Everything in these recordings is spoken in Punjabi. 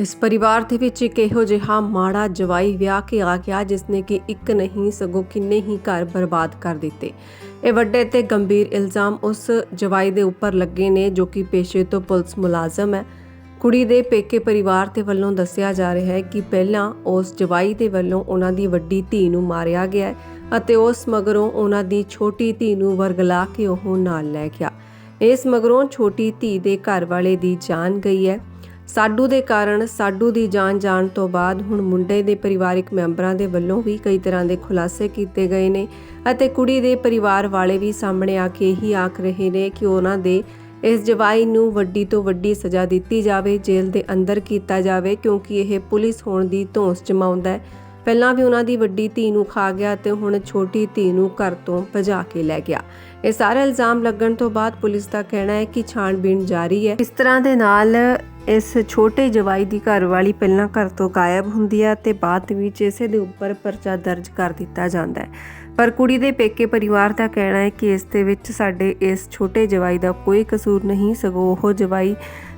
ਇਸ ਪਰਿਵਾਰ ਦੇ ਵਿੱਚ ਇੱਕ ਇਹੋ ਜਿਹਾ ਮਾੜਾ ਜਵਾਈ ਵਿਆਹ ਕੇ ਆ ਗਿਆ ਜਿਸ ਨੇ ਕਿ ਇੱਕ ਨਹੀਂ ਸਗੋਂ ਕਿੰਨੇ ਹੀ ਘਰ ਬਰਬਾਦ ਕਰ ਦਿੱਤੇ। ਇਹ ਵੱਡੇ ਤੇ ਗੰਭੀਰ ਇਲਜ਼ਾਮ ਉਸ ਜਵਾਈ ਦੇ ਉੱਪਰ ਲੱਗੇ ਨੇ, ਜੋ ਕਿ ਪੇਸ਼ੇ ਤੋਂ ਪੁਲਿਸ ਮੁਲਾਜ਼ਮ ਹੈ। ਕੁੜੀ ਦੇ ਪੇਕੇ ਪਰਿਵਾਰ ਦੇ ਵੱਲੋਂ ਦੱਸਿਆ ਜਾ ਰਿਹਾ ਹੈ ਕਿ ਪਹਿਲਾਂ ਉਸ ਜਵਾਈ ਦੇ ਵੱਲੋਂ ਉਹਨਾਂ ਦੀ ਵੱਡੀ ਧੀ ਨੂੰ ਮਾਰਿਆ ਗਿਆ ਅਤੇ ਉਸ ਮਗਰੋਂ ਉਹਨਾਂ ਦੀ ਛੋਟੀ ਧੀ ਨੂੰ ਵਰਗਲਾ ਕੇ ਉਹ ਨਾਲ ਲੈ ਗਿਆ। ਇਸ ਮਗਰੋਂ ਛੋਟੀ ਧੀ ਦੇ ਘਰ ਵਾਲੇ ਦੀ ਜਾਨ ਗਈ ਹੈ। ਸਾਡੂ ਦੇ ਕਾਰਨ ਸਾਡੂ ਦੀ ਜਾਨ ਜਾਣ ਤੋਂ ਬਾਅਦ ਹੁਣ ਮੁੰਡੇ ਦੇ ਪਰਿਵਾਰਿਕ ਮੈਂਬਰਾਂ ਦੇ ਵੱਲੋਂ ਵੀ ਕਈ ਤਰ੍ਹਾਂ ਦੇ ਖੁਲਾਸੇ ਕੀਤੇ ਗਏ ਨੇ ਅਤੇ ਕੁੜੀ ਦੇ ਪਰਿਵਾਰ ਵਾਲੇ ਵੀ ਸਾਹਮਣੇ ਆ ਕੇ ਇਹੀ ਆਖ ਰਹੇ ਨੇ ਕਿ ਉਹਨਾਂ ਦੇ ਇਸ ਜਵਾਈ ਨੂੰ ਵੱਡੀ ਤੋਂ ਵੱਡੀ ਸਜ਼ਾ ਦਿੱਤੀ ਜਾਵੇ, ਜੇਲ੍ਹ ਦੇ ਅੰਦਰ ਕੀਤਾ ਜਾਵੇ, ਕਿਉਂਕਿ ਇਹ ਪੁਲਿਸ ਹੋਣ ਦੀ ਧੌਂਸ ਜਮਾਉਂਦਾ ਹੈ। ਪਹਿਲਾਂ ਵੀ ਉਹਨਾਂ ਦੀ ਵੱਡੀ ਧੀ ਨੂੰ ਖਾ ਗਿਆ ਤੇ ਹੁਣ ਛੋਟੀ ਧੀ ਨੂੰ ਘਰ ਤੋਂ ਭਜਾ ਕੇ ਲੈ ਗਿਆ। ਇਹ ਸਾਰੇ ਇਲਜ਼ਾਮ ਲੱਗਣ ਤੋਂ ਬਾਅਦ ਪੁਲਿਸ ਦਾ ਕਹਿਣਾ ਹੈ ਕਿ ਛਾਣਬੀਣ ਜਾਰੀ ਹੈ। ਇਸ ਤਰ੍ਹਾਂ ਦੇ ਨਾਲ ਇਸ ਛੋਟੇ ਜਵਾਈ ਦੀ ਘਰਵਾਲੀ ਪਹਿਲਾਂ ਘਰ ਤੋਂ ਗਾਇਬ ਹੁੰਦੀ ਹੈ ਤੇ ਬਾਅਦ ਵਿੱਚ ਇਸੇ ਦੇ ਉੱਪਰ ਪਰਚਾ ਦਰਜ ਕਰ ਦਿੱਤਾ ਜਾਂਦਾ ਹੈ। ਪਰ ਕੁੜੀ ਦੇ ਪੇਕੇ ਪਰਿਵਾਰ ਦਾ ਕਹਿਣਾ ਹੈ ਕਿ ਇਸ ਦੇ ਵਿੱਚ ਸਾਡੇ ਇਸ ਛੋਟੇ ਜਵਾਈ ਦਾ ਕੋਈ ਕਸੂਰ ਨਹੀਂ, ਸਗੋਂ ਉਹ ਜਵਾਈ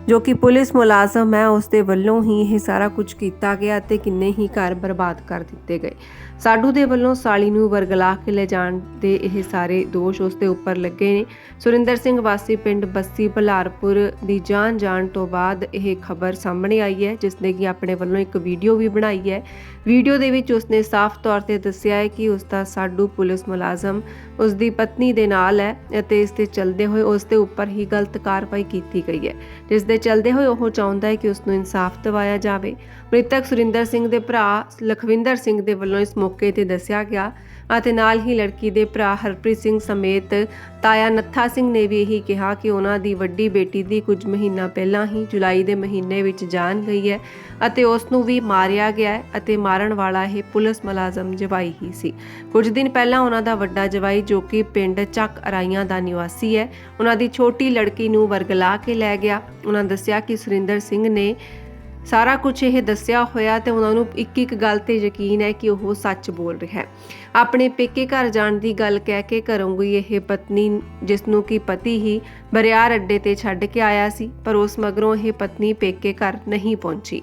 ਜੋ ਕਿ ਪੁਲਿਸ ਮੁਲਾਜ਼ਮ ਹੈ ਉਸ ਦੇ ਵੱਲੋਂ ਹੀ ਇਹ ਸਾਰਾ ਕੁਝ ਕੀਤਾ ਗਿਆ ਅਤੇ ਕਿੰਨੇ ਹੀ ਘਰ ਬਰਬਾਦ ਕਰ ਦਿੱਤੇ ਗਏ। ਸਾਡੂ ਦੇ ਵੱਲੋਂ ਸਾਲੀ ਨੂੰ ਵਰਗਲਾ ਕੇ ਲੈ ਜਾਣ ਦੇ ਇਹ ਸਾਰੇ ਦੋਸ਼ ਉਸ ਦੇ ਉੱਪਰ ਲੱਗੇ ਨੇ। ਸੁਰਿੰਦਰ ਸਿੰਘ ਵਾਸੀ ਪਿੰਡ ਬੱਸੀ ਭਲਾਰਪੁਰ ਦੀ ਜਾਨ ਜਾਣ ਤੋਂ ਬਾਅਦ ਇਹ ਖਬਰ ਸਾਹਮਣੇ ਆਈ ਹੈ ਜਿਸ ਨੇ ਕਿ ਆਪਣੇ ਵੱਲੋਂ ਇੱਕ ਵੀਡੀਓ ਵੀ ਬਣਾਈ ਹੈ। ਵੀਡੀਓ ਦੇ ਵਿੱਚ ਉਸਨੇ ਸਾਫ਼ ਤੌਰ ਤੇ ਦੱਸਿਆ ਹੈ ਕਿ ਉਸ ਦਾ ਸਾਡੂ ਪੁਲਿਸ ਮੁਲਾਜ਼ਮ ਉਸ ਦੀ ਪਤਨੀ ਦੇ ਨਾਲ ਹੈ ਅਤੇ ਇਸ 'ਤੇ ਚਲਦੇ ਹੋਏ ਉਸ ਦੇ ਉੱਪਰ ਹੀ ਗਲਤ ਕਾਰਵਾਈ ਕੀਤੀ ਗਈ ਹੈ ਜਿਸ ਦੇ ਚਲਦੇ ਹੋਏ ਉਹ ਚਾਹੁੰਦਾ ਹੈ ਕਿ ਉਸ ਨੂੰ ਇਨਸਾਫ ਦਿਵਾਇਆ ਜਾਵੇ। ਮ੍ਰਿਤਕ ਸੁਰਿੰਦਰ ਸਿੰਘ ਦੇ ਭਰਾ ਲਖਵਿੰਦਰ ਸਿੰਘ ਦੇ ਵੱਲੋਂ ਇਸ ਮੌਕੇ ਤੇ ਦੱਸਿਆ ਗਿਆ ਅਤੇ ਨਾਲ ਹੀ ਲੜਕੀ ਦੇ ਭਰਾ ਹਰਪ੍ਰੀਤ ਸਿੰਘ ਸਮੇਤ ਤਾਇਆ ਨੱਥਾ ਸਿੰਘ ਨੇ ਵੀ ਇਹੀ ਕਿਹਾ ਕਿ ਉਹਨਾਂ ਦੀ ਵੱਡੀ ਬੇਟੀ ਦੀ ਕੁਝ ਮਹੀਨਾ ਪਹਿਲਾਂ ਹੀ ਜੁਲਾਈ ਦੇ ਮਹੀਨੇ ਵਿੱਚ ਜਾਨ ਗਈ ਹੈ ਅਤੇ ਉਸ ਨੂੰ ਵੀ ਮਾਰਿਆ ਗਿਆ ਹੈ ਅਤੇ ਮਾਰਨ ਵਾਲਾ ਇਹ ਪੁਲਿਸ ਮੁਲਾਜ਼ਮ ਜਵਾਈ ਹੀ ਸੀ। ਕੁਝ ਦਿਨ ਪਹਿਲਾਂ ਉਹਨਾਂ ਦਾ ਵੱਡਾ ਜਵਾਈ ਜੋ ਕਿ ਪਿੰਡ ਚੱਕ ਅਰਾਈਆਂ ਦਾ ਨਿਵਾਸੀ ਹੈ, ਉਹਨਾਂ ਦੀ ਛੋਟੀ ਲੜਕੀ ਨੂੰ ਵਰਗਲਾ ਕੇ ਲੈ ਗਿਆ। ਉਹਨਾਂ ਦੱਸਿਆ ਕਿ ਸੁਰਿੰਦਰ ਸਿੰਘ ਨੇ ਸਾਰਾ ਕੁਝ ਇਹ ਦੱਸਿਆ ਹੋਇਆ ਤੇ ਉਹਨਾਂ ਨੂੰ ਇੱਕ ਇੱਕ ਗੱਲ ਤੇ ਯਕੀਨ ਹੈ ਕਿ ਉਹ ਸੱਚ ਬੋਲ ਰਿਹਾ ਹੈ। ਆਪਣੇ ਪੇਕੇ ਘਰ ਜਾਣ ਦੀ ਗੱਲ ਕਹਿ ਕੇ ਘਰੋਂ ਗਈ ਇਹ ਪਤਨੀ ਜਿਸ ਨੂੰ ਕਿ ਪਤੀ ਹੀ ਬਰਿਆਰ ਅੱਡੇ ਤੇ ਛੱਡ ਕੇ ਆਇਆ ਸੀ, ਪਰ ਉਸ ਮਗਰੋਂ ਇਹ ਪਤਨੀ ਪੇਕੇ ਘਰ ਨਹੀਂ ਪਹੁੰਚੀ।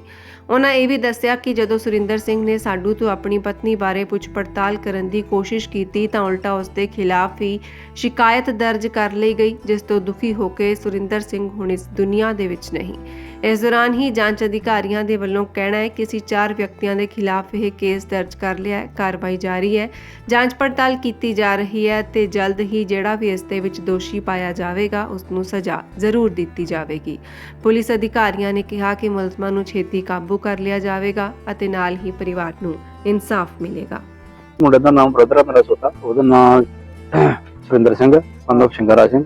ਉਹਨਾਂ ਇਹ ਵੀ ਦੱਸਿਆ ਕਿ ਜਦੋਂ ਸੁਰਿੰਦਰ ਸਿੰਘ ਨੇ ਸਾਡੂ ਤੋਂ ਆਪਣੀ ਪਤਨੀ ਬਾਰੇ ਪੁੱਛ ਪੜਤਾਲ ਕਰਨ ਦੀ ਕੋਸ਼ਿਸ਼ ਕੀਤੀ ਤਾਂ ਉਲਟਾ ਉਸ ਦੇ ਖਿਲਾਫ ਹੀ ਸ਼ਿਕਾਇਤ ਦਰਜ ਕਰ ਲਈ ਗਈ, ਜਿਸ ਤੋਂ ਦੁਖੀ ਹੋ ਕੇ ਸੁਰਿੰਦਰ ਸਿੰਘ ਹੁਣ ਇਸ ਦੁਨੀਆ ਦੇ ਵਿੱਚ ਨਹੀਂ। ਇਸ ਦੌਰਾਨ ਹੀ ਜਾਂਚ ਅਧਿਕਾਰੀਆਂ ਦੇ ਵੱਲੋਂ ਕਹਿਣਾ ਹੈ ਕਿ ਅਸੀਂ ਚਾਰ ਵਿਅਕਤੀਆਂ ਦੇ ਖਿਲਾਫ ਇਹ ਕੇਸ ਦਰਜ ਕਰ ਲਿਆ ਹੈ, ਕਾਰਵਾਈ ਜਾਰੀ ਹੈ, ਜਾਂਚ ਪੜਤਾਲ ਕੀਤੀ ਜਾ ਰਹੀ ਹੈ ਤੇ ਜਲਦ ਹੀ ਜਿਹੜਾ ਵੀ ਇਸ ਦੇ ਵਿੱਚ ਦੋਸ਼ੀ ਪਾਇਆ ਜਾਵੇਗਾ, ਉਸ ਨੂੰ ਸਜ਼ਾ ਜ਼ਰੂਰ ਦਿੱਤੀ ਜਾਵੇਗੀ। ਪੁਲਿਸ ਅਧਿਕਾਰੀਆਂ ਨੇ ਕਿਹਾ ਕਿ ਮੁਲਜ਼ਮਾਂ ਨੂੰ ਛੇਤੀ ਕਾਬੂ ਕਰ ਲਿਆ ਜਾਵੇਗਾ ਅਤੇ ਨਾਲ ਹੀ ਪਰਿਵਾਰ ਨੂੰ ਇਨਸਾਫ ਮਿਲੇਗਾ ਮੁੰਡੇ ਦਾ ਨਾਮ ਬ੍ਰਦਰ ਮੇਰਾ ਛੋਟਾ ਉਹਦਾ ਨਾਮ ਸੁਰਿੰਦਰ ਸਿੰਘ of ਸ਼ਿੰਗਾਰਾ ਸਿੰਘ।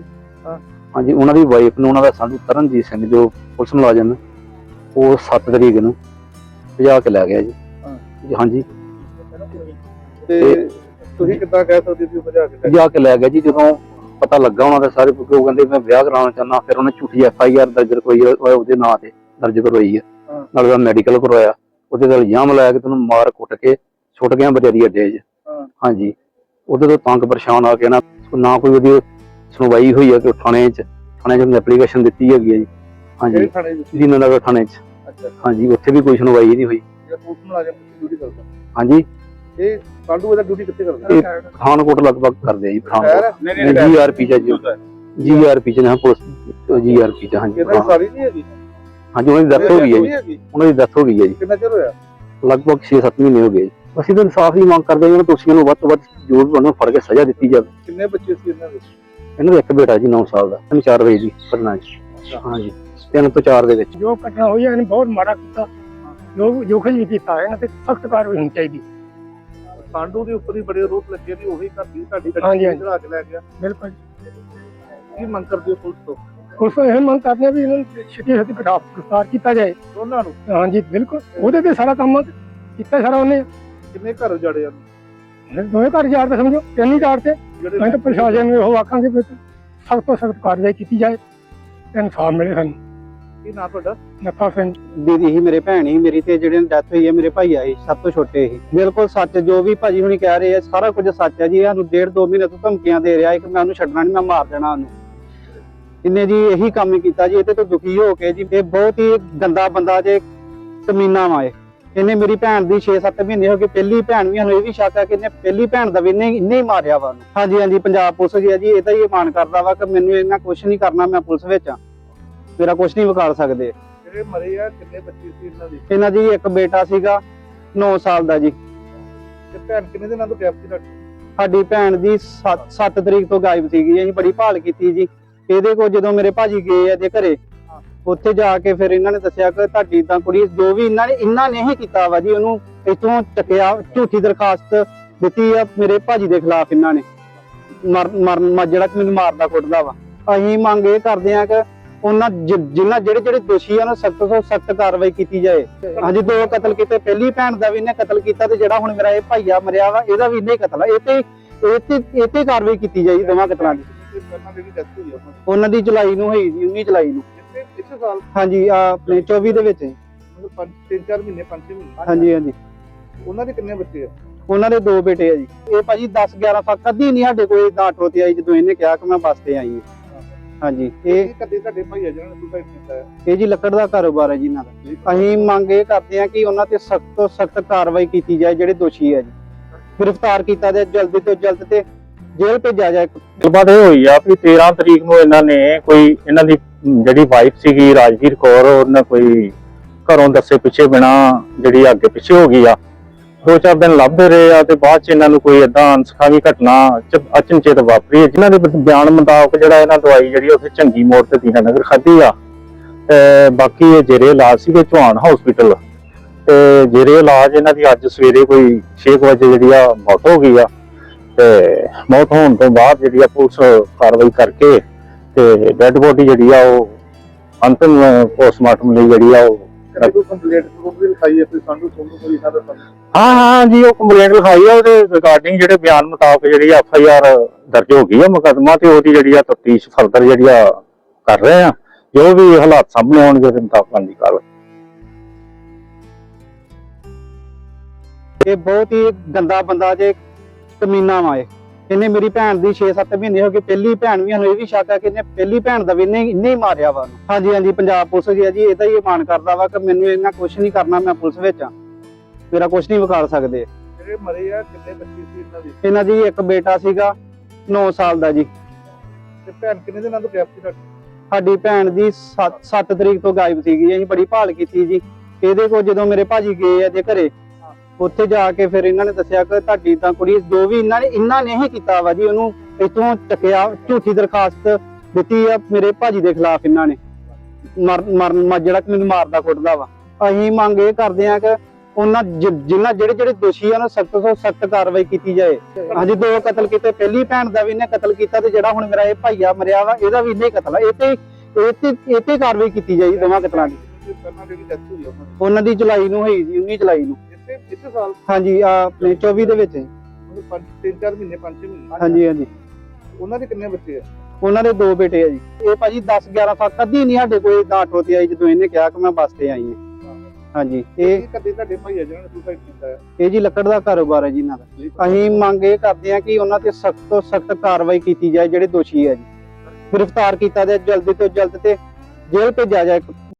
ਹਾਂਜੀ ਉਹਨਾਂ ਦੀ ਵਾਈਫ ਨੂੰ ਉਹਨਾਂ ਦਾ ਸਾਨੂੰ ਤਰਨਜੀਤ ਸਿੰਘ ਜੋ ਪੁਲਿਸ ਮੁਲਾਜ਼ਮ ਉਹ 7 ਤਰੀਕ ਨੂੰ ਭਜਾ ਕੇ ਲੈ ਗਿਆ ਜੀ ਹਾਂ। ਜੀ, ਹਾਂਜੀ ਤੇ ਤੁਸੀਂ ਕਿੱਦਾਂ ਕਹਿ ਸਕਦੇ ਸੀ ਭਜਾ ਕੇ? ਭਜਾ ਕੇ ਲੈ ਗਿਆ ਜੀ ਜਦੋਂ ਪਤਾ ਲੱਗਾ ਉਹਨਾਂ ਦੇ ਸਾਰੇ ਕਿਉਂਕਿ ਉਹ ਕਹਿੰਦੇ ਮੈਂ ਵਿਆਹ ਕਰਾਉਣਾ ਚਾਹੁੰਦਾ ਫਿਰ ਉਹਨੇ ਝੂਠੀ ਐਫ ਆਈ ਆਰ ਦਰਜ ਕਰਵਾਈ ਉਹਦੇ ਨਾਂ ਤੇ ਦਰਜ ਕਰਵਾਈ ਹਾਂ। ਨਾਲ ਉਹਦਾ ਮੈਡੀਕਲ ਕਰਵਾਇਆ ਉਹਦੇ ਨਾਲ ਇਲਜ਼ਾਮ ਲਾਇਆ ਕਿ ਤੈਨੂੰ ਮਾਰ ਕੁੱਟ ਕੇ ਛੁੱਟ ਗਿਆ ਬਰੇਰੀ ਅੱਡੇ 'ਚ ਹਾਂ। ਹਾਂਜੀ ਉਹਦੇ ਤੋਂ ਤੰਗ ਪਰੇਸ਼ਾਨ ਆ ਕੇ ਨਾ ਨਾ ਕੋਈ ਉਹਦੀ ਸੁਣਵਾਈ ਹੋਈ ਹੈ ਕਿ ਥਾਣੇ 'ਚ ਥਾਣੇ 'ਚ ਐਪਲੀਕੇਸ਼ਨ ਦਿੱਤੀ ਹੈਗੀ ਹੈ ਜੀ ਹਾਂਜੀ ਥਾਣੇ ਵਿੱਚ ਦੀਨਨਗਰ ਥਾਣੇ 'ਚ ਅੱਛਾ ਹਾਂਜੀ ਉੱਥੇ ਵੀ ਕੋਈ ਸੁਣਵਾਈ ਨਹੀਂ ਹੋਈ ਜਿਹੜਾ ਪੁਲਿਸ ਮੁਲਾਜ਼ਮ ਦੀ ਡਿਊਟੀ ਕਰਦਾ ਹਾਂਜੀ ਇਹ ਕਾਂਡੂ ਇਹਦਾ ਡਿਊਟੀ ਕਿੱਥੇ ਕਰਦਾ ਇਹ ਪਠਾਨਕੋਟ ਲਗਭਗ ਕਰਦੇ ਆ ਜੀ ਪਠਾਨਕੋਟ ਨਹੀਂ ਜੀਆਰਪੀ ਚ ਜੀਆਰਪੀ ਚ ਨਾ ਪੁਲਿਸ ਚ ਹਾਂਜੀ ਇਹਦਾ ਸਾਰੀ ਨਹੀਂ ਹੈਗੀ ਹਾਂਜੀ ਉਹਨਾਂ ਦੀ ਡੈਥ ਹੋ ਗਈ ਹੈ ਜੀ। ਉਹਨਾਂ ਦੀ ਡੈਥ ਹੋ ਗਈ ਹੈ ਜੀ। ਕਿੰਨਾ ਚਿਰ ਹੋਇਆ? ਲਗਭਗ 6-7 ਮਹੀਨੇ ਹੋ ਗਏ। ਜੀ। ਅਸੀਂ ਤਾਂ ਇਨਸਾਫ ਦੀ ਮੰਗ ਕਰਦੇ ਹਾਂ ਉਹਨਾਂ ਦੋਸ਼ੀਆਂ ਨੂੰ ਵੱਧ ਤੋਂ ਵੱਧ ਜੋ ਵੀ ਉਹਨਾਂ ਫੜ ਕੇ ਸਜ਼ਾ ਦਿੱਤੀ ਜਾਵੇ। ਕਿੰਨੇ ਬੱਚੇ ਸੀ ਇਹਨਾਂ ਦੇ? ਇਹਨਾਂ ਦਾ ਇੱਕ ਬੇਟਾ ਜੀ 9 ਸਾਲ ਦਾ। ਤਿੰਨ 4 ਵਜੇ ਦੀ ਪੜਨਾ ਜੀ। ਹਾਂਜੀ ਤਿੰਨ ਤੋਂ 4 ਦੇ ਵਿੱਚ। ਜੋ ਘਟਨਾ ਹੋਈ ਹੈ ਇਹਨੇ ਬਹੁਤ ਮਾੜਾ ਕੀਤਾ। ਜੋ ਜੋ ਕੁਝ ਵੀ ਕੀਤਾ ਇਹਨਾਂ ਤੇ ਸਖਤ ਕਾਰਵਾਈ ਹੋਣੀ ਚਾਹੀਦੀ। ਕਾਂਡੂ ਦੇ ਉੱਪਰ ਹੀ ਬੜੇ ਆਰੋਪ ਲੱਗੇ ਨੇ ਉਹੀ ਘਰ ਦੀ ਸਾਡੀ ਗੱਡੀ। ਚੜਾ ਕੇ ਲੈ ਗਿਆ। ਬਿਲਕੁਲ ਕੀ ਮੰਗ ਕਰਦੇ ਹੋ ਪੁਲਿਸ ਤੋਂ? ਉਸ ਤੋਂ ਇਹ ਮੰਗ ਕਰਦੇ ਹਾਂ ਵੀ ਇਹਨਾਂ ਨੂੰ ਛੇਤੀ ਛੇਤੀ ਗ੍ਰਿਫਤਾਰ ਗ੍ਰਿਫਤਾਰ ਕੀਤਾ ਜਾਏ। ਦੋਨਾਂ ਨੂੰ? ਹਾਂਜੀ ਬਿਲਕੁਲ। ਉਹਦੇ ਤੇ ਸਾਰਾ ਕੰਮ ਕੀਤਾ ਸਾਰਾ ਉਹਨੇ। ਕਿੰਨੇ ਘਰ ਉਜਾੜੇ ਆ? ਦੋਵੇਂ ਘਰ ਯਾਰ ਤੇ ਸਮਝੋ ਤਿੰਨ ਹੀ ਤੇ। ਅਸੀਂ ਤਾਂ ਪ੍ਰਸ਼ਾਸਨ ਨੂੰ ਇਹੋ ਆਖਾਂਗੇ ਵੀ ਸਖਤ ਤੋਂ ਸਖਤ ਕਾਰਵਾਈ ਕੀਤੀ ਜਾਏ ਤੇ ਇਨਸਾਫ ਮਿਲੇ ਸਾਨੂੰ। ਕੀ ਨਾਂ ਤੁਹਾਡਾ? ਨੱਥਾ ਸਿੰਘ। ਦੀਦੀ ਹੀ ਮੇਰੇ ਭੈਣ ਹੀ ਮੇਰੀ ਤੇ ਜਿਹੜੇ ਡੈਥ ਹੋਈ ਹੈ ਮੇਰੇ ਭਾਈ ਆਏ ਸਭ ਤੋਂ ਛੋਟੇ ਹੀ ਬਿਲਕੁਲ ਸੱਚ ਜੋ ਵੀ ਭਾਜੀ ਹੁਣੀ ਕਹਿ ਰਹੇ ਆ ਸਾਰਾ ਕੁਝ ਸੱਚ ਹੈ ਜੀ। ਸਾਨੂੰ ਡੇਢ ਦੋ ਮਹੀਨੇ ਤੋਂ ਧਮਕੀਆਂ ਦੇ ਰਿਹਾ ਹੈ ਕਿ ਮੈਂ ਉਹਨੂੰ ਛੱਡਣਾ ਨਹੀਂ ਮੈਂ ਮਾਰ ਦੇਣਾ ਉਹਨੂੰ। ਇਹਨੇ ਜੀ ਇਹੀ ਕੰਮ ਕੀਤਾ ਜੀ ਇਹਦੇ ਤੋਂ ਦੁਖੀ ਹੋ ਕੇ ਜੀ ਇਹ ਬਹੁਤ ਹੀ ਗੰਦਾ ਬੰਦਾ ਜੇ ਕਮੀਨਾ ਵਾ ਇਹ ਇਹਨੇ ਮੇਰੀ ਭੈਣ ਦੀ 6-7 ਮਹੀਨੇ ਹੋ ਗਏ ਪਹਿਲੀ ਭੈਣ ਵੀ ਸਾਨੂੰ ਇਹ ਵੀ ਸ਼ੱਕ ਕਿ ਇਹਨੇ ਪਹਿਲੀ ਭੈਣ ਦਾ ਵੀ ਇਹਨੇ ਇਹਨੇ ਹੀ ਮਾਰਿਆ ਵਾ। ਹਾਂਜੀ ਹਾਂਜੀ ਪੰਜਾਬ ਪੁਲਿਸ ਜੀ ਆ ਜੀ ਇਹਦਾ ਹੀ ਮਾਨ ਕਰਦਾ ਵਾ ਕਿ ਮੈਨੂੰ ਇਹਨਾਂ ਕੁਝ ਨਹੀਂ ਕਰਨਾ ਮੈਂ ਪੁਲਿਸ ਵਿੱਚ ਆ। ਮੇਰਾ ਕੁਝ ਨਹੀਂ ਵਿਗਾੜ ਸਕਦੇ। ਜਿਹੜੇ ਮਰੇ ਆ ਕਿੰਨੇ ਬੱਚੇ ਸੀ ਇਹਨਾਂ ਦੇ? ਇਹਨਾਂ ਦੀ ਇੱਕ ਬੇਟਾ ਸੀਗਾ 9 ਸਾਲ ਦਾ ਜੀ। ਤੇ ਭੈਣ ਕਿੰਨੇ ਦਿਨਾਂ ਤੋਂ ਗੈਪ ਸੀ ਸਾਡੀ ਭੈਣ ਦੀ 7 ਤਰੀਕ ਤੋਂ ਗਾਇਬ ਸੀਗੀ ਅਸੀਂ ਬੜੀ ਭਾਲ ਕੀਤੀ ਜੀ। ਇਹਦੇ ਕੋਲ ਜਦੋਂ ਮੇਰੇ ਭਾਜੀ ਗਏ ਆ ਜੇ ਘਰੇ, ਉੱਥੇ ਜਾ ਕੇ ਫਿਰ ਇਹਨਾਂ ਨੇ ਦੱਸਿਆ ਕਿ ਤੁਹਾਡੀ ਤਾਂ ਕੁੜੀ ਜੋ ਵੀ ਇਹਨਾਂ ਨੇ ਇਹਨਾਂ ਨੇ ਹੀ ਕੀਤਾ ਵਾ ਜੀ, ਉਹਨੂੰ ਇਥੋਂ ਚੱਕਿਆ, ਝੂਠੀ ਦਰਖਾਸਤ ਦਿੱਤੀ ਆ ਮੇਰੇ ਭਾਜੀ ਦੇ ਖਿਲਾਫ ਇਹਨਾਂ ਨੇ। ਮਰਨ ਮਰ- ਜਿਹੜਾ ਕਿ ਮੈਨੂੰ ਮਾਰਦਾ ਕੁੱਟਦਾ ਵਾ। ਅਸੀਂ ਮੰਗ ਇਹ ਕਰਦੇ ਆ ਕਿ ਉਹਨਾਂ ਜਿ- ਜਿਨ੍ਹਾਂ ਜਿਹੜੇ ਜਿਹੜੇ ਦੋਸ਼ੀ ਆ ਨਾ ਸਖਤ ਤੋਂ ਸਖਤ ਕਾਰਵਾਈ ਕੀਤੀ ਜਾਏ। ਹਾਂਜੀ ਦੋ ਕਤਲ ਕੀਤੇ, ਪਹਿਲੀ ਭੈਣ ਦਾ ਵੀ ਇਹਨੇ ਕਤਲ ਕੀਤਾ ਤੇ ਜਿਹੜਾ ਹੁਣ ਮੇਰਾ ਇਹ ਭਾਈਆ ਮਰਿਆ ਵਾ, ਇਹਦਾ ਵੀ ਇਹਨੇ ਕਤਲ ਆ। ਇਹ ਤੇ ਇਹ ਤੇ ਇਹ ਤੇ ਕਾਰਵਾਈ ਕੀਤੀ ਜਾਏ ਦੋਵਾਂ ਕਤਲਾਂ ਦੀ। ਪਹਿਲਾਂ ਜਿਹੜੀ ਡੈਥ ਹੋਈ ਆ ਉਹਨਾਂ ਦੀ। ਉਹਨਾਂ ਦੀ ਜੁਲਾਈ ਨੂੰ ਹੋਈ ਜੀ 19 ਜੁਲਾਈ ਨੂੰ। ਇਸੇ ਇਸੇ ਸਾਲ? ਹਾਂਜੀ ਆ ਆਪਣੇ 24 ਦੇ ਵਿੱਚ। ਜੀ। ਮਤਲਬ ਪੰਜ ਤਿੰਨ ਚਾਰ ਮਹੀਨੇ ਪੰਜ ਛੇ ਮਹੀਨੇ। ਹਾਂਜੀ ਹਾਂਜੀ। ਉਹਨਾਂ ਦੇ ਕਿੰਨੇ ਬੱਚੇ ਆ? ਉਹਨਾਂ ਦੇ ਦੋ ਬੇਟੇ ਆ ਜੀ। ਇਹ ਭਾਜੀ 10 11 ਸਾਲ ਕਦੀ ਨਹੀਂ ਸਾਡੇ ਕੋਈ ਏਦਾਂ ਆਟੋ ਤੇ ਆਈ ਜਦੋਂ ਇਹਨੇ ਕਿਹਾ ਕਿ ਮੈਂ ਬੱਸ ਤੇ ਆਈ ਹਾਂ। ਹਾਂਜੀ ਇਹ ਇਹ ਕਦੇ ਤੁਹਾਡੇ ਭਾਈ ਆ ਜਿਹਨਾਂ ਨੇ ਸੁਸਾਈਡ ਕੀਤਾ ਹੈ ਇਹ ਜੀ ਲੱਕੜ ਦਾ ਕਾਰੋਬਾਰ ਹੈ ਜੀ ਇਹਨਾਂ ਦਾ। ਅਸੀਂ ਮੰਗ ਇਹ ਕਰਦੇ ਹਾਂ ਕਿ ਉਹਨਾਂ ਤੇ ਸਖਤ ਤੋਂ ਸਖਤ ਕਾਰਵਾਈ ਕੀਤੀ ਜਾਏ ਜਿਹੜੇ ਦੋਸ਼ੀ ਹੈ ਜੀ। ਗ੍ਰਿਫਤਾਰ ਕੀਤਾ ਜਾਏ ਜਲਦੀ ਤੋਂ ਜਲਦ ਤੇ ਜੇਲ੍ਹ ਭੇਜਿਆ ਜਾਏ। ਗੱਲਬਾਤ ਇਹ ਹੋਈ ਆ ਵੀ 13 ਤਰੀਕ ਨੂੰ ਇਹਨਾਂ ਨੇ ਕੋਈ ਇਹਨਾਂ ਦੀ ਜਿਹੜੀ ਵਾਈਫ ਸੀਗੀ ਰਾਜਵੀਰ ਕੌਰ, ਉਹਨਾਂ ਕੋਈ ਘਰੋਂ ਦੱਸੇ ਪਿੱਛੇ ਬਿਨਾ ਜਿਹੜੀ ਅੱਗੇ ਪਿੱਛੇ ਹੋ ਗਈ ਆ। ਦੋ ਚਾਰ ਦਿਨ ਲੱਭਦੇ ਰਹੇ ਆ ਤੇ ਬਾਅਦ ਚ ਇਹਨਾਂ ਨੂੰ ਕੋਈ ਏਦਾਂ ਅਨਸਖਾਵੀ ਘਟਨਾ ਅਚਨਚੇਤ ਵਾਪਰੀ ਹੈ। ਜਿਨ੍ਹਾਂ ਦੇ ਬਿਆਨ ਮੁਤਾਬਕ ਜਿਹੜਾ ਇਹਨਾਂ ਦਵਾਈ ਜਿਹੜੀ ਆ ਚੰਗੀ ਮੋੜ ਤੇ ਦੀਨਾ ਨਗਰ ਖਾਧੀ ਆ। ਤੇ ਬਾਕੀ ਇਹ ਜੇਰੇ ਇਲਾਜ ਸੀਗੇ ਚੌਹਾਨ ਹਸਪੀਟਲ ਤੇ ਜੇਰੇ ਇਲਾਜ ਇਹਨਾਂ ਦੀ ਅੱਜ ਸਵੇਰੇ ਕੋਈ 6 ਵਜੇ ਜਿਹੜੀ ਆ, ਮੌਤ ਹੋ ਗਈ ਆ। ਤੇ ਮੌਤ ਹੋਣ ਤੋਂ ਬਾਅਦ ਜਿਹੜੀ ਆ ਪੁਲਿਸ ਕਾਰਵਾਈ ਕਰਕੇ ਤੇ ਡੈੱਡ ਬੋਡੀ ਜਿਹੜੀ ਆ ਉਹ ਅੰਤਿਮ ਪੋਸਟਮਾਰਟਮ ਲਈ ਜਿਹੜੀ ਆ ਉਹ ਕਦੇ ਕੋਈ ਕੰਪਲੀਟ ਰਿਪੋਰਟ ਵੀ ਲਿਖਾਈ ਹੈ ਹਾਂ ਜੀ ਉਹ ਕੰਪਲੇਂਟ ਲਿਖਾਈ ਆ ਉਹਦੇ ਰਿਗਾਰਡਿੰਗ ਜਿਹੜੇ ਬਿਆਨ ਮੁਤਾਬਕ ਜਿਹੜੀ ਐਫ ਆਈ ਆਰ ਦਰਜ ਹੋ ਗਈ ਆ ਮੁਕੱਦਮਾ ਤੇ ਉਹਦੀ ਜਿਹੜੀ ਆ ਤਫਤੀਸ਼ ਫਰਦਰ ਜਿਹੜੀ ਆ ਕਰ ਰਹੇ ਆ। ਜੋ ਵੀ ਹਾਲਾਤ ਸਾਹਮਣੇ ਆਉਣਗੇ ਉਹਦੇ ਮੁਤਾਬਕ ਦੀ ਕਾਰਵਾਈ ਇਹ ਬਹੁਤ ਹੀ ਗੰਦਾ ਬੰਦਾ ਜੇ ਕਮੀਨਾ ਵਾ ਇਹ। ਇਹਨੇ ਮੇਰੀ ਭੈਣ ਦੀ 6-7 ਮਹੀਨੇ ਹੋ ਗਏ ਪਹਿਲੀ ਭੈਣ ਵੀ ਇਹ ਵੀ ਸ਼ੱਕ ਹੈ ਕਿ ਇਹਨੇ ਪਹਿਲੀ ਭੈਣ ਦਾ ਵੀ ਇਹਨੇ ਇਹਨੇ ਹੀ ਮਾਰਿਆ ਵਾ। ਹਾਂਜੀ ਹਾਂਜੀ ਪੰਜਾਬ ਪੁਲਿਸ ਜੀ ਆ ਜੀ ਇਹਦਾ ਹੀ ਮਾਨ ਕਰਦਾ ਵਾ ਕਿ ਮੈਨੂੰ ਇਹਨਾਂ ਕੁਝ ਨਹੀਂ ਕਰਨਾ ਮੈਂ ਪੁਲਿਸ ਵਿੱਚ ਆ। ਮੇਰਾ ਕੁਝ ਨਹੀਂ ਵਿਗਾੜ ਸਕਦੇ। ਜਿਹੜੇ ਮਰੇ ਆ ਕਿੰਨੇ ਬੱਚੇ ਸੀ ਇਹਨਾਂ ਦੇ? ਇਹਨਾਂ ਦੀ ਇੱਕ ਬੇਟਾ ਸੀਗਾ 9 ਸਾਲ ਦਾ ਜੀ। ਤੇ ਭੈਣ ਕਿੰਨੇ ਦਿਨਾਂ ਤੋਂ ਗੈਪ ਸੀ ਤੁਹਾਡੀ ਸਾਡੀ ਭੈਣ ਦੀ 7 ਤਰੀਕ ਤੋਂ ਗਾਇਬ ਸੀਗੀ ਅਸੀਂ ਬੜੀ ਭਾਲ ਕੀਤੀ ਜੀ। ਇਹਦੇ ਕੋਲ ਜਦੋਂ ਮੇਰੇ ਭਾਜੀ ਗਏ ਆ ਜੇ ਘਰੇ ਉੱਥੇ ਜਾ ਕੇ ਫਿਰ ਇਹਨਾਂ ਨੇ ਦੱਸਿਆ ਕਿ ਤੁਹਾਡੀ ਤਾਂ ਕੁੜੀ ਜੋ ਵੀ ਇਹਨਾਂ ਨੇ ਇਹਨਾਂ ਨੇ ਹੀ ਕੀਤਾ ਵਾ ਜੀ ਉਹਨੂੰ ਇਥੋਂ ਚੱਕਿਆ ਝੂਠੀ ਦਰਖਾਸਤ ਦਿੱਤੀ ਆ ਮੇਰੇ ਭਾਜੀ ਦੇ ਖਿਲਾਫ ਇਹਨਾਂ ਨੇ। ਮਰ ਮਰਨ ਮਰ- ਜਿਹੜਾ ਕਿ ਮੈਨੂੰ ਮਾਰਦਾ ਕੁੱਟਦਾ ਵਾ। ਅਸੀਂ ਮੰਗ ਇਹ ਕਰਦੇ ਆ ਕਿ ਉਹਨਾਂ ਜਿਨ੍ਹਾਂ ਜਿਹੜੇ ਜਿਹੜੇ ਦੋਸ਼ੀ ਆ ਉਹਨਾਂ ਸਖਤ ਤੋਂ ਸਖਤ ਕਾਰਵਾਈ ਕੀਤੀ ਜਾਏ। ਹਾਂਜੀ ਦੋ ਕਤਲ ਕੀਤੇ ਪਹਿਲੀ ਭੈਣ ਦਾ ਵੀ ਇਹਨੇ ਕਤਲ ਕੀਤਾ ਤੇ ਜਿਹੜਾ ਹੁਣ ਮੇਰਾ ਇਹ ਭਾਈਆ ਮਰਿਆ ਵਾ ਇਹਦਾ ਵੀ ਇਹਨੇ ਕਤਲ ਆ। ਇਹ ਤੇ ਇਹ ਤੇ ਇਹ ਤੇ ਕਾਰਵਾਈ ਕੀਤੀ ਜਾਈ ਦੋਵਾਂ ਕਤਲਾਂ ਦੀ। ਉਹਨਾਂ ਦੀ। ਜੁਲਾਈ ਨੂੰ ਹੋਈ ਜੀ 19 ਜੁਲਾਈ ਨੂੰ। ਸਾਲ ਹਾਂਜੀ ਆ ਆਪਣੇ 24 ਦੇ ਵਿੱਚ। ਜੀ। ਮਤਲਬ ਪੰਜ ਤਿੰਨ ਚਾਰ ਮਹੀਨੇ ਪੰਜ ਛੇ ਮਹੀਨੇ। ਹਾਂਜੀ ਹਾਂਜੀ। ਉਹਨਾਂ ਦੇ ਕਿੰਨੇ ਬੱਚੇ ਆ? ਉਹਨਾਂ ਦੇ ਦੋ ਬੇਟੇ ਆ ਜੀ। ਇਹ ਭਾਜੀ 10 11 ਸਾਲ ਕਦੀ ਨਹੀਂ ਸਾਡੇ ਕੋਈ ਏਦਾਂ ਆਟੋ ਤੇ ਆਈ ਜਦੋਂ ਇਹਨੇ ਕਿਹਾ ਕਿ ਮੈਂ ਬੱਸ ਤੇ ਆਈ ਹਾਂ। ਹਾਂਜੀ ਇਹ ਇਹ ਕਦੇ ਤੁਹਾਡੇ ਭਾਈ ਆ ਜਿਹਨਾਂ ਨੇ ਸੁਸਾਈਡ ਕੀਤਾ ਹੈ? ਇਹ ਜੀ ਲੱਕੜ ਦਾ ਕਾਰੋਬਾਰ ਹੈ ਜੀ ਇਹਨਾਂ ਦਾ। ਅਸੀਂ ਮੰਗ ਇਹ ਕਰਦੇ ਹਾਂ ਕਿ ਉਹਨਾਂ ਤੇ ਸਖਤ ਤੋਂ ਸਖਤ ਕਾਰਵਾਈ ਕੀਤੀ ਜਾਏ ਜਿਹੜੇ ਦੋਸ਼ੀ ਹੈ ਜੀ। ਗ੍ਰਿਫਤਾਰ ਕੀਤਾ ਜਾਏ ਜਲਦੀ ਤੋਂ ਜਲਦ ਤੇ ਜੇਲ੍ਹ ਭੇਜਿਆ ਜਾਏ।